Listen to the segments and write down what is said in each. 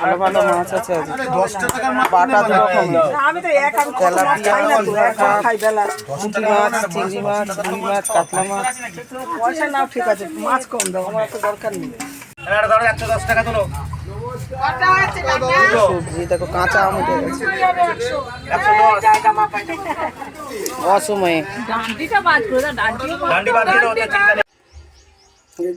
ভালো ভালো মাছ আছে বাটা দু রকমের আমি তো এক আমি কত মাছ খাই না তো এক মাছ খাই বেলা। পুঁটি মাছ চিংড়ি মাছ রুই মাছ কাতলা মাছ। পয়সা নাও ঠিক আছে মাছ কম দাও আমার তো দরকার নেই। সবজি দেখো কাঁচা আম উঠে গেছে। অসময়ে।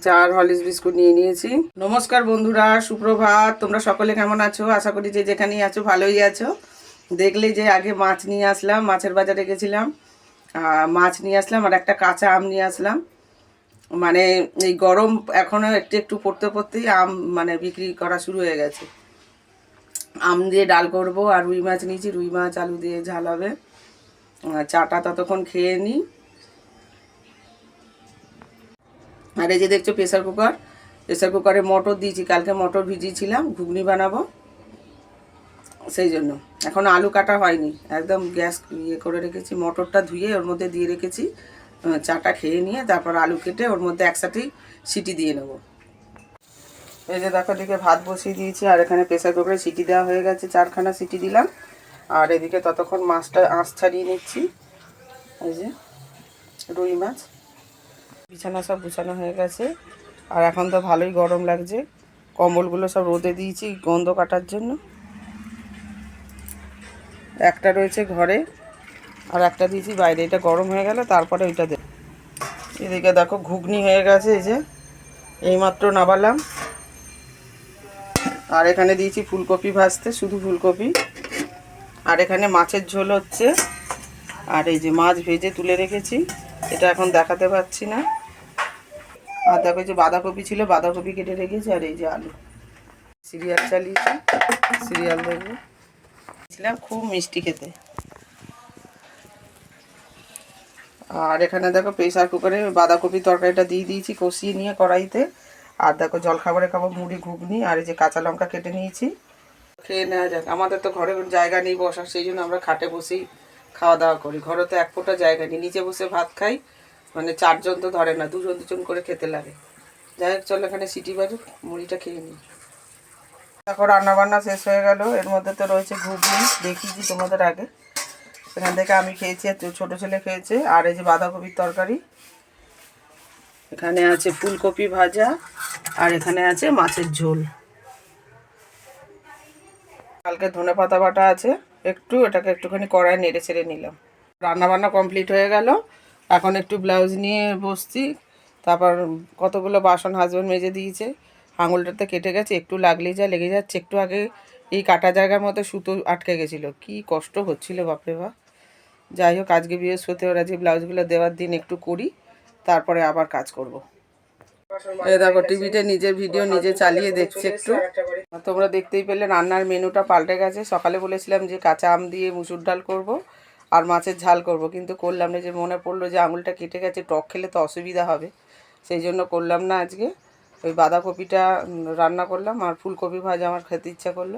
চার হলিস বিস্কুট নিয়ে নিয়েছি। নমস্কার বন্ধুরা, সুপ্রভাত। তোমরা সকলে কেমন আছো? আশা করি যে যেখানেই আছো, ভালোই আছো। দেখলে যে আগে মাছ নিয়ে আসলাম, মাছের বাজারে গেছিলাম। মাছ নিয়ে আসলাম আর একটা কাঁচা আম নিয়ে আসলাম। মানে এই গরম এখনও একটু একটু পড়তে পড়তেই আম মানে বিক্রি করা শুরু হয়ে গেছে। আম দিয়ে ডাল করব আর রুই মাছ নিয়েছি। রুই মাছ, আলু দিয়ে ঝাল হবে। চাটা ততক্ষণ খেয়ে নিই। আর এই যে দেখছ প্রেসার কুকার, প্রেসার কুকারে মটর দিয়েছি, কালকে মটর ভিজিয়েছিলাম, ঘুগনি বানাবো, সেই জন্য। এখন আলু কাটা হয়নি, একদম গ্যাস ইয়ে করে রেখেছি, মটরটা ধুয়ে ওর মধ্যে দিয়ে রেখেছি চাটা খেয়ে নিয়ে তারপর আলু কেটে ওর মধ্যে একসাথেই সিটি দিয়ে নেব। এই যে দেখো দিকে ভাত বসিয়ে দিয়েছি, আর এখানে প্রেসার কুকারে সিটি দেওয়া হয়ে গেছে, চারখানা সিটি দিলাম। আর এদিকে ততক্ষণ মাছটা আঁশ ছাড়িয়ে নিচ্ছি। এই যে রুই মাছ। বিছানা সব গুছানো হয়ে গেছে। আর এখন তো ভালোই গরম লাগছে। কম্বলগুলো সব রোদে দিয়েছি গন্ধ কাটার জন্য। একটা রয়েছে ঘরে, আর একটা দিয়েছি বাইরে। এটা গরম হয়ে গেলে তারপরে ওইটা দে এদিকে দেখো ঘুগনি হয়ে গেছে, এই যে। এইমাত্র নাবালাম আর এখানে দিয়েছি ফুলকপি ভাজতে, শুধু ফুলকপি। আর এখানে মাছের ঝোল হচ্ছে। আর এই যে মাছ ভেজে তুলে রেখেছি। এটা এখন দেখাতে পাচ্ছি না। আর দেখো যে বাঁধাকপি ছিল, বাঁধাকপি কেটে রেখেছি, আর এই যে আলু। সিরিয়াল চালিয়েছি, সিরিয়াল দেখব। ছিলাম খুব মিষ্টি খেতে। আর এখানে দেখো প্রেসার কুকারে বাঁধাকপি তরকারিটা দিয়ে দিয়েছি কষিয়ে নিয়ে কড়াইতে। আর দেখো জলখাবারে খাব মুড়ি, ঘুগনি, আর এই যে কাঁচা লঙ্কা কেটে নিয়েছি। খেয়ে নেওয়া যাক। আমাদের তো ঘরে জায়গা নেই বসার, সেই জন্য আমরা খাটে বসেই খাওয়া দাওয়া করি। ঘরে তো এক ফোঁটা জায়গা নেই। নিচে বসে ভাত খাই মানে চারজন তো ধরে না, দুজন দুজন করে খেতে লাগে। যাই হোক, চলো এখানে সিটি বাজুক মুড়িটা খেয়ে নিই। দেখো রান্না বান্না শেষ হয়ে গেল। এর মধ্যে তো রয়েছে ঘুগনি, দেখিয়েছি তোমাদের আগে। এখান থেকে আমি খেয়েছি, আর ছোটো ছেলে খেয়েছে, আর এই যে বাঁধাকপির তরকারি। এখানে আছে ফুলকপি ভাজা, আর এখানে আছে মাছের ঝোল। কালকে ধনে পাতা বাটা আছে। একটু এটাকে একটুখানি কড়াই নেড়ে ছেড়ে নিলাম। রান্নাবান্না কমপ্লিট হয়ে গেল। এখন একটু ব্লাউজ নিয়ে বসছি। তারপর কতগুলো বাসন হাজব্যান্ড মেজে দিয়েছে। আঙুলটাতে কেটে গেছে, একটু লাগলেই যা লেগে যাচ্ছে। একটু আগে এই কাটা জায়গার মধ্যে সুতো আটকে গেছিল। কি কষ্ট হচ্ছিল, বাপরে বাপ। যাই হোক, আজকে বৃহস্পতিবার আজকে ব্লাউজগুলো দেওয়ার দিন একটু করি, তারপরে আবার কাজ করব। এই দেখো, টিভিতে নিজের ভিডিও নিজে চালিয়ে দেখছি একটু। তোমরা দেখতেই পেলে, রান্নার মেনুটা পাল্টে গেছে। সকালে বলেছিলাম যে কাঁচা আম দিয়ে মুসুর ডাল করব। আর মাছের ঝাল করব। কিন্তু করলাম না যে মনে পড়ল যে আঙুলটা কেটে গেছে, টক খেলে তো অসুবিধা হবে। সেই জন্য করলাম না আজকে। ওই বাঁধাকপিটা রান্না করলাম আর ফুলকপি ভাজা আমার খেতে ইচ্ছা করল।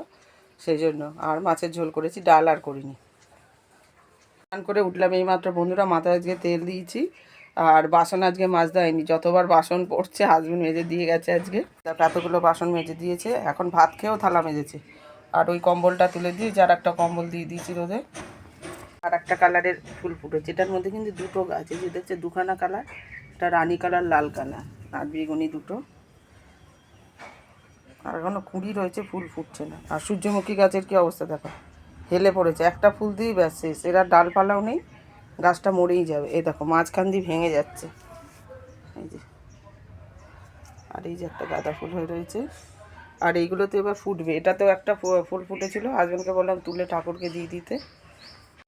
সেই জন্য আর মাছের ঝোল করেছি, ডাল আর করিনি। স্নান করে উঠলাম এইমাত্র। বন্ধুরা, মাথায় আজকে তেল দিয়েছি আর বাসন আজকে মাছ দেয়নি যতবার বাসন পড়ছে হাজবেন্ড মেজে দিয়ে গেছে আজকে। তারপর এতগুলো বাসন মেজে দিয়েছে। এখন ভাত খেয়েও থালা মেজেছে। আর ওই কম্বলটা তুলে দিয়ে, যার একটা কম্বল দিয়ে দিয়েছি রোদে। আর একটা কালারের ফুল ফুটেছে। এটার মধ্যে কিন্তু দুটো গাছ এই যে দেখছে দুখানা কালার একটা রানী কালার, লাল কালার আর বেগুনি দুটো। আর এখনও কুড়ি রয়েছে, ফুল ফুটছে না। আর সূর্যমুখী গাছের কি অবস্থা দেখো? হেলে পড়েছে। একটা ফুল দিয়েই ব্যাস শেষ। এরা ডালপালাও নেই, গাছটা মরেই যাবে। এই দেখো, মাঝখান দিয়ে ভেঙে যাচ্ছে। এই যে। আর এই যে একটা গাঁদা ফুল হয়ে রয়েছে। আর এইগুলো তো এবার ফুটবে। এটাতেও একটা ফুল ফুটেছিল। হাজবেন্ডকে বললাম, তুলে ঠাকুরকে দিয়ে দিতে।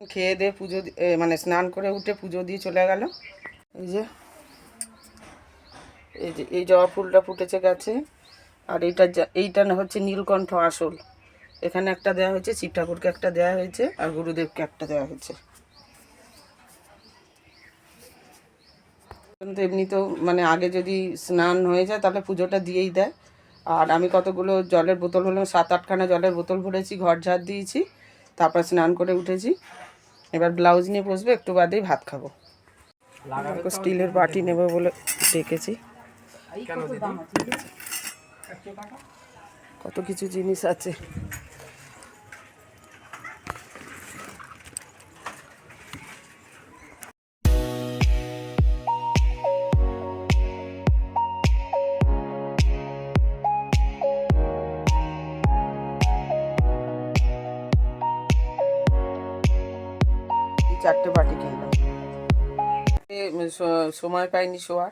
খেয়ে দিয়ে পুজো মানে স্নান করে উঠে পুজো দিয়ে চলে গেল। এই যে এই যে, এই জবা ফুলটা ফুটেছে গাছে। আর এইটা এইটা হচ্ছে নীলকণ্ঠ আসল। এখানে একটা দেওয়া হয়েছে, শিব ঠাকুরকে একটা দেওয়া হয়েছে, আর গুরুদেবকে একটা দেওয়া হয়েছে। কিন্তু এমনিতেও মানে আগে যদি স্নান হয়ে যায়, তাহলে পুজোটা দিয়েই দেয়। আর আমি কতগুলো জলের বোতল হলো সাত আটখানা জলের বোতল ভরেছি, ঘর ঝাড় দিয়েছি, তারপর স্নান করে উঠেছি। এবার ব্লাউজ নিয়ে বসবে একটু বাদেই ভাত খাব। স্টিলের বাটি নেব বলে ডেকেছি। কত কিছু জিনিস আছে। চারটে বাটি কিনলাম সময় পাইনি শোয়ার।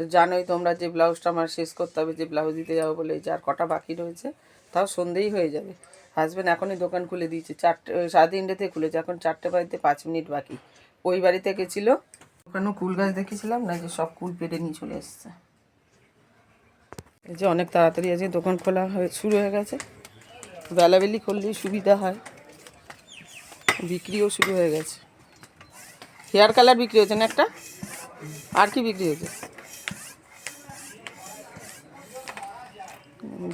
জানোই তোমরা যে ব্লাউজটা আমার শেষ করতে হবে, যে ব্লাউজ দিতে যাব বলে এই যে আর কটা বাকি রয়েছে, তাও সন্ধেই হয়ে যাবে। হাজব্যান্ড এখনই দোকান খুলে দিয়েছে, চারটে সাড়ে তিনটেতে খুলেছে, এখন চারটে বাড়িতে পাঁচ মিনিট বাকি। ওই বাড়িতে গেছিল, ওখানেও কুল গাছ দেখেছিলাম, না যে সব কুল পেটে নিয়ে চলে এসছে। এই যে অনেক তাড়াতাড়ি আছে দোকান খোলা হয়ে, শুরু হয়ে গেছে। বেলাবেলি করলেই সুবিধা হয়, বিক্রিও শুরু হয়ে গেছে। হেয়ার কালার বিক্রি হয়েছে না একটা? আর কি বিক্রি হয়েছে?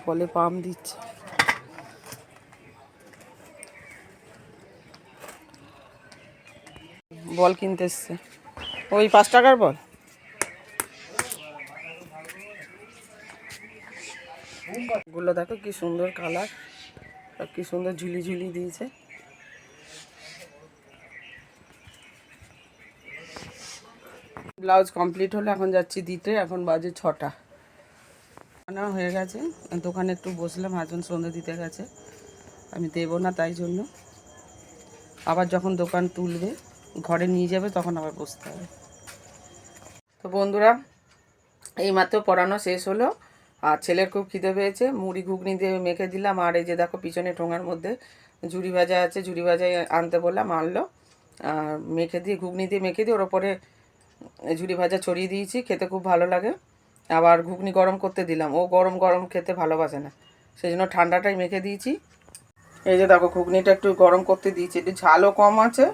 বলে পাম দিচ্ছে। বল কিনতে এসছে। ওই পাঁচ টাকার বল? গুলো দেখো কি সুন্দর কালার কি সুন্দর ঝুলি ঝুলি দিয়েছে। ব্লাউজ কমপ্লিট হলো, এখন যাচ্ছি দিতে, এখন বাজে ছটা। রান্না হয়ে গেছে, দোকানে একটু বসলাম হাজবেন্ড সন্ধে দিতে গেছে, আমি দেবো না তাই জন্য। আবার যখন দোকান তুলবে, ঘরে নিয়ে যাবে, তখন আবার বসতে হবে। তো বন্ধুরা, এইমাত্র পড়ানো শেষ হলো, আর ছেলের খুব খিদে পেয়েছে, মুড়ি ঘুগনি দিয়ে মেখে দিলাম, আর এই যে দেখো পিছনে ঠোঙার মধ্যে ঝুড়ি ভাজা আছে, ঝুড়ি ভাজা আনতে বললাম, আনলো, আর মেখে দিয়ে, ঘুগনি দিয়ে মেখে দিয়ে ওর ওপরে ঝুড়ি ভাজা ছড়িয়ে দিয়েছি, খেতে খুব ভালো লাগে। আবার ঘুগনি গরম করতে দিলাম, ও গরম গরম খেতে ভালোবাসে না, সেই জন্য ঠান্ডাটাই মেখে দিয়েছি। এই যে দেখো, ঘুগনিটা একটু গরম করতে দিয়েছি, একটু ঝালও কম আছে,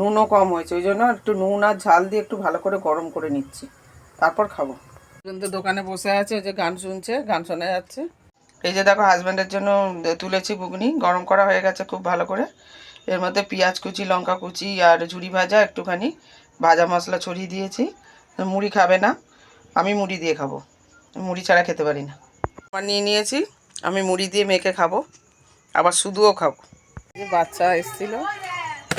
নুনও কম হয়েছে, ওই জন্য একটু নুন আর ঝাল দিয়ে একটু ভালো করে গরম করে নিচ্ছি। তারপর খাব। কিন্তু দোকানে বসে আছে যে গান শুনছে, গান শোনা যাচ্ছে। এই যে দেখো হাজব্যান্ডের জন্য তুলেছি ঘুগনি, গরম করা হয়ে গেছে খুব ভালো করে। এর মধ্যে পেঁয়াজ কুচি, লঙ্কা কুচি আর ঝুড়ি ভাজা একটুখানি। ভাজা মশলা ছড়িয়ে দিয়েছি। মুড়ি খাবে না। আমি মুড়ি দিয়ে খাব। মুড়ি ছাড়া খেতে পারি না। আমার নিয়ে নিয়েছি। আমি মুড়ি দিয়ে মেখে খাব। আবার শুধুও খাব। বাচ্চা এসেছিল,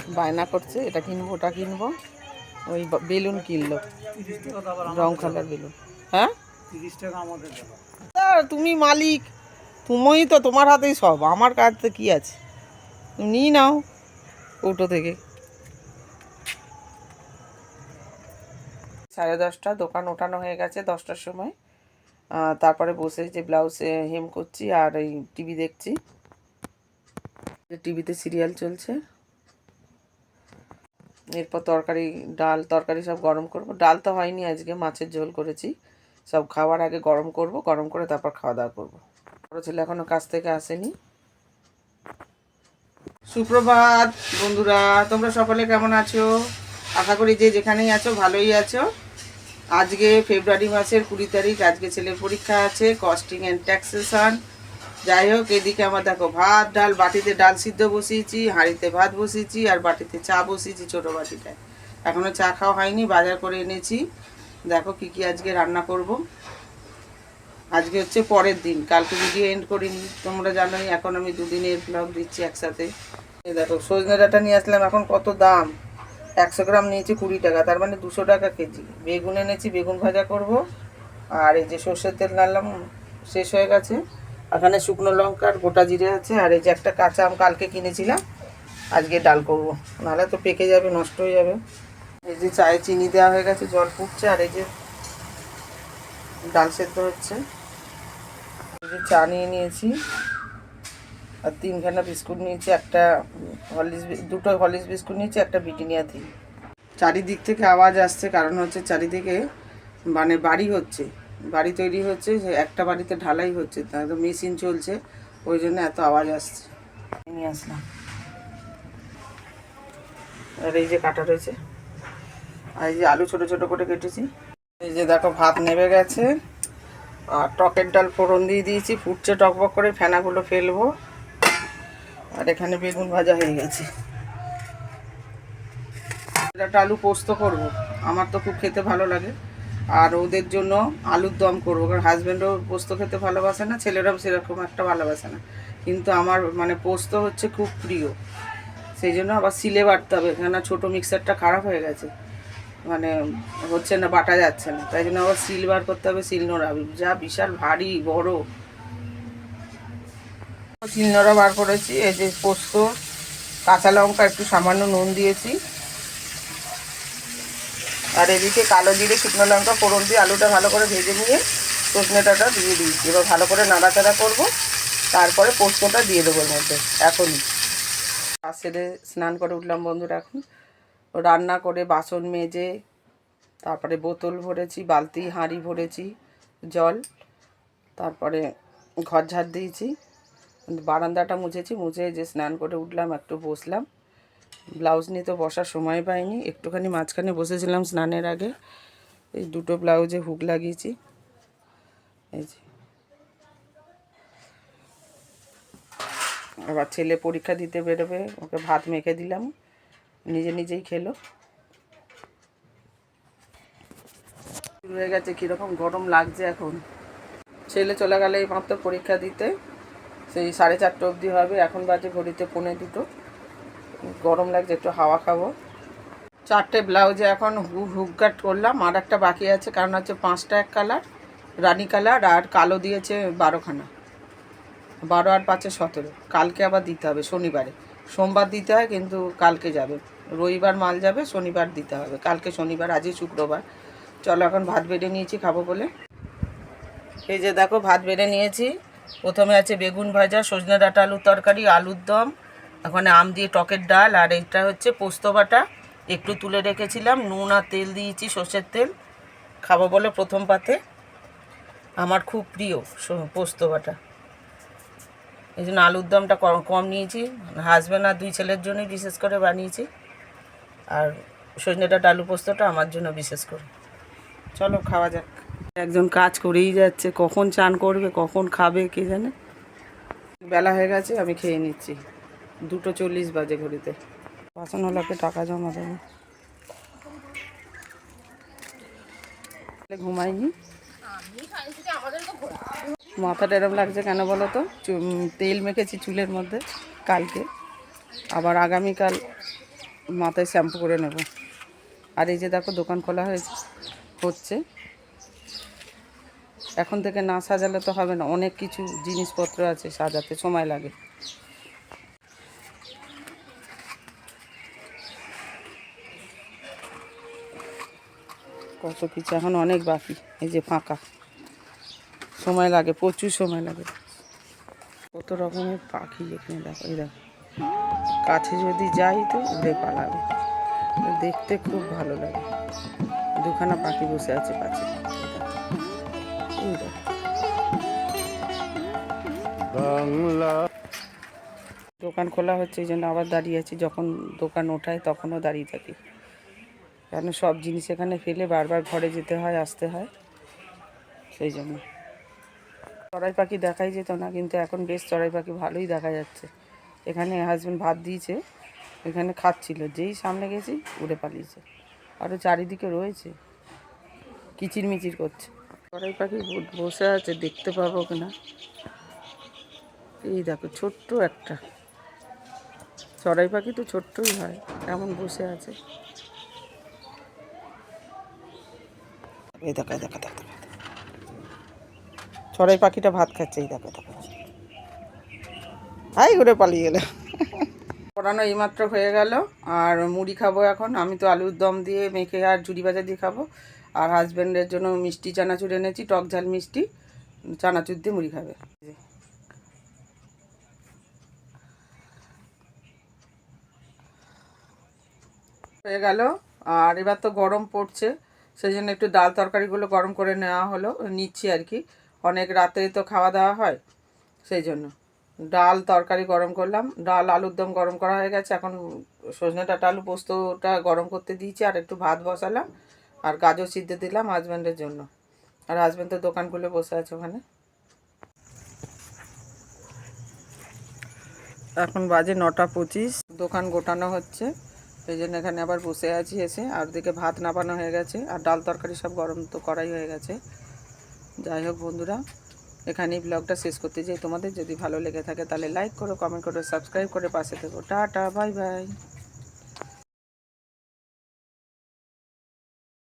বায়না করছে, এটা কিনবো, ওটা কিনবো। ওই বেলুন কিনলো। রং কালার বেলুন। হ্যাঁ? তা তুমি মালিক। তুমি তো তোমার হাতেই সব। আমার কাছে কি আছে? নিয়ে নাও। কৌটো থেকে। সাড়ে দশটা, দোকান ওঠানো হয়ে গেছে দশটার সময়। তারপরে বসে যে ব্লাউজ হেম করছি আর এই টিভি দেখছি। টিভিতে সিরিয়াল চলছে। এরপর তরকারি, ডাল, তরকারি সব গরম করব। ডাল তো হয়নি আজকে, মাছের ঝোল করেছি। সব খাওয়ার আগে গরম করব, গরম করে তারপর খাওয়া দাওয়া করব। বড় ছেলে এখনও কাছ থেকে আসেনি। সুপ্রভাত বন্ধুরা, তোমরা সকলে কেমন আছো? আশা করি যে যেখানেই আছো, ভালোই আছো। আজকে ফেব্রুয়ারি মাসের কুড়ি তারিখ, আজকে ছেলের পরীক্ষা আছে কস্টিং অ্যান্ড ট্যাক্সেশন যাই হোক, এদিকে আমার দেখো, ভাত, ডাল, বাটিতে ডাল সিদ্ধ বসিয়েছি, হাঁড়িতে ভাত বসিয়েছি, আর বাটিতে চা বসিয়েছি ছোটো বাটিটায়। এখনও চা খাওয়া হয়নি, বাজার করে এনেছি। দেখো কি কি আজকে রান্না করব। আজকে হচ্ছে পরের দিন, কালকে ভিডিও এন্ড করিনি। তোমরা জানোই, এখন আমি দুদিনের ব্লগ দিচ্ছি একসাথে। দেখো, সজনে ডাঁটা নিয়ে আসলাম, এখন কত দাম? একশো গ্রাম নিয়েছি কুড়ি টাকা, তার মানে দুশো টাকা কেজি। বেগুন এনেছি, বেগুন ভাজা করব। আর এই যে সর্ষের তেল নাড়লাম, শেষ হয়ে গেছে। এখানে শুকনো লঙ্কার গোটা জিরে আছে। আর এই যে একটা কাঁচা আম কালকে কিনেছিলাম, আজকে ডাল করব। নাহলে তো পেকে যাবে, নষ্ট হয়ে যাবে। এই যে চায়ে চিনি দেওয়া হয়ে গেছে, জল ফুটছে, আর এই যে ডাল সেদ্ধ হচ্ছে। এই যে চা নিয়ে নিয়েছি। আর তিনখানা বিস্কুট নিয়েছি একটা হলিস দুটো হলিস বিস্কুট নিয়েছি একটা ব্রিটানিয়া থি চারিদিক থেকে আওয়াজ আসছে কারণ হচ্ছে চারিদিকে মানে বাড়ি হচ্ছে। বাড়ি তৈরি হচ্ছে যে একটা বাড়িতে ঢালাই হচ্ছে তার মেশিন চলছে ওই জন্য এত আওয়াজ আসছে। নিয়ে আসলাম। আর এই যে কাটা রয়েছে আর এই যে আলু ছোট ছোট করে কেটেছি। এই যে দেখো ভাত নেবে গেছে আর টকের ডাল ফোড়ন দিয়ে দিয়েছি ফুটছে টকবক করে ফেনাগুলো ফেলব। আর এখানে বেগুন ভাজা হয়ে গেছে। এটা আলু পোস্ত করব। আমার তো খুব খেতে ভালো লাগে। আর ওদের জন্য আলুর দম করব। কারণ হাজব্যান্ডও পোস্ত খেতে ভালোবাসে না, ছেলেরাও সেরকম একটা ভালোবাসে না। কিন্তু আমার মানে পোস্ত হচ্ছে খুব প্রিয়। সেই জন্য আবার সিলে বাটতে হবে, কেননা ছোটো মিক্সারটা খারাপ হয়ে গেছে। মানে হচ্ছে না, বাটা যাচ্ছে না। তাই জন্য আবার সিল বার করতে হবে শিলনোড়া যা বিশাল ভারী, বড়। শিলনোড়া বার করেছি, এই যে পোস্ত, কাঁচা লঙ্কা, একটু সামান্য নুন দিয়েছি। আর এদিকে কালো জিরে, শুকনো লঙ্কা, ফোড়ন দিয়ে আলুটা ভালো করে ভেজে নিয়ে সজনে ডাঁটা দিয়ে দিয়েছি। এবার ভালো করে নাড়াচাড়া করব, তারপরে পোস্তটা দিয়ে দেবো এর মধ্যে, এখনই। সেরে স্নান করে উঠলাম বন্ধুরা এখন। রান্না করে বাসন মেজে, তারপরে বোতল ভরেছি, বালতি, হাঁড়ি ভরেছি, জল, তারপরে ঘর ঝাড় দিয়েছি। বারান্দাটা মুছেছি, মুছে যে স্নান করে উঠলাম, একটু বসলাম। ব্লাউজ নিয়ে তো বসার সময় পাইনি, একটুখানি মাঝখানে বসেছিলাম স্নানের আগে। এই দুটো ব্লাউজে হুক লাগিয়েছি। এই যে। আবার ছেলে পরীক্ষা দিতে বেরোবে, ওকে ভাত মেখে দিলাম। নিজে নিজেই খেলো। হয়ে গেছে, কীরকম গরম লাগছে এখন। ছেলে চলে গেলে এই মাত্র পরীক্ষা দিতে। সেই সাড়ে চারটে অবধি হবে। এখন বাজে ঘড়িতে পৌনে দুটো। গরম লাগছে, একটু হাওয়া খাব। চারটে ব্লাউজে এখন হুক হুক কাট করলাম। আর একটা বাকি আছে, কারণ হচ্ছে পাঁচটা এক কালার, রানি কালার, আর কালো দিয়েছে বারোখানা। বারো আর পাঁচে সতেরো। কালকে আবার দিতে হবে, শনিবারে। সোমবার দিতে হয়, কিন্তু কালকে যাবে। রবিবার মাল যাবে, শনিবার দিতে হবে। কালকে শনিবার, আজই শুক্রবার। চলো এখন ভাত বেড়ে নিয়েছি, খাব বলে। এই যে দেখো, ভাত বেড়ে নিয়েছি। প্রথমে আছে বেগুন ভাজা, সজনে ডাঁটা, আলুর তরকারি, আলুর দম। ওখানে আম দিয়ে টকের ডাল, আর এটা হচ্ছে পোস্ত বাটা। একটু তুলে রেখেছিলাম, নুন আর তেল দিয়েছি সর্ষের তেল। খাব বলে প্রথম পাতে। আমার খুব প্রিয় পোস্ত বাটা। এই জন্য আলুর দমটা কম কম নিয়েছি। হাজব্যান্ড আর দুই ছেলের জন্যই বিশেষ করে বানিয়েছি। আর সজনে ডাঁটা, আলু পোস্তটা আমার জন্য বিশেষ করে। চলো, খাওয়া যাক। একজন কাজ করেই যাচ্ছে, কখন চান করবে, কখন খাবে, কে জানে? বেলা হয়ে গেছে, আমি খেয়ে নিচ্ছি। দুটো চল্লিশ বাজে ঘড়িতে। বাসনওয়ালাকে টাকা জমা দেবো। ঘুমাইনি? মাথাটা এরম লাগছে কেন বলো তো? তেল মেখেছি চুলের মধ্যে কালকে। আবার আগামীকাল মাথায় শ্যাম্পু করে নেব। আর এই যে দেখো দোকান খোলা হয়েছে, হচ্ছে। এখন থেকে না সাজালে তো হবে না। অনেক কিছু জিনিসপত্র আছে সাজাতে সময় লাগে। কত কিছু এখন অনেক বাকি, এই যে ফাঁকা। সময় লাগে, প্রচুর সময় লাগে। কত রকমের পাখি এখানে দেখো, এই দেখো। কাছে যদি যাই তো উড়ে পালাবে। দেখতে খুব ভালো লাগে। দুখানা পাখি বসে আছে কাছে। দোকান খোলা হচ্ছে এই জন্য আবার দাঁড়িয়ে আছি। যখন দোকান ওঠায় তখনও দাঁড়িয়ে থাকি। কেন সব জিনিস এখানে ফেলে বারবার ঘরে যেতে হয় আসতে হয়। সেই জন্য। চড়াই পাখি দেখাই যেত না কিন্তু এখন বেশ চড়াই পাখি ভালোই দেখা যাচ্ছে। এখানে হাজব্যান্ড ভাত দিয়েছে এখানে খাচ্ছিল। যেই সামনে গেছি উড়ে পালিয়েছে। আরও চারিদিকে রয়েছে। কিচির মিচির করছে। চড়াই পাখি বসে আছে দেখতে পাবো কিনা। এই দেখো ছোট্ট একটা। চড়াই পাখি তো ছোট্টই হয় এমন বসে আছে। এই দেখো দেখো দেখো। চড়াই পাখিটা ভাত খাচ্ছে এই দেখো দেখো। হাই ঘুরে পালিয়ে গেল পড়ানো এইমাত্র হয়ে গেল আর মুড়ি খাব এখন। আমি তো আলুর দম দিয়ে মেখে আর ঝুড়ি ভাজা দিয়ে খাব। আর হাজব্যান্ডের জন্য মিষ্টি চানাচুর এনেছি, টক ঝাল মিষ্টি, চানাচুর দিয়ে মুড়ি খাবে। হয়ে গেল, আর এবার তো গরম পড়ছে, সেই জন্য একটু ডাল তরকারিগুলো গরম করে নেওয়া হলো, নিচ্ছি আর কি। অনেক রাতে তো খাওয়া দাওয়া হয়, সেই জন্য। ডাল তরকারি গরম করলাম, ডাল আলুর দম গরম করা হয়ে গেছে, এখন সজনে ডাঁটা আলু পোস্তটা গরম করতে দিয়েছি, আর একটু ভাত বসালাম। আর গাজর সিদ্ধ দিলাম হাজব্যান্ডের জন্য। আর হাজব্যান্ড তো দোকান খুলে বসে আছে ওখানে। এখন বাজে নটা পঁচিশ। দোকান গোটানো হচ্ছে। এই জন্য এখানে আবার বসে আছি এসে। আর দিকে ভাত নাপানো হয়ে গেছে। আর ডাল তরকারি সব গরম তো করাই হয়ে গেছে। যাই হোক বন্ধুরা, এখানেই ব্লগটা শেষ করতে যাই তোমাদের। যদি ভালো লেগে থাকে তাহলে লাইক করো কমেন্ট করো সাবস্ক্রাইব করে পাশে থেকো। Tata bye bye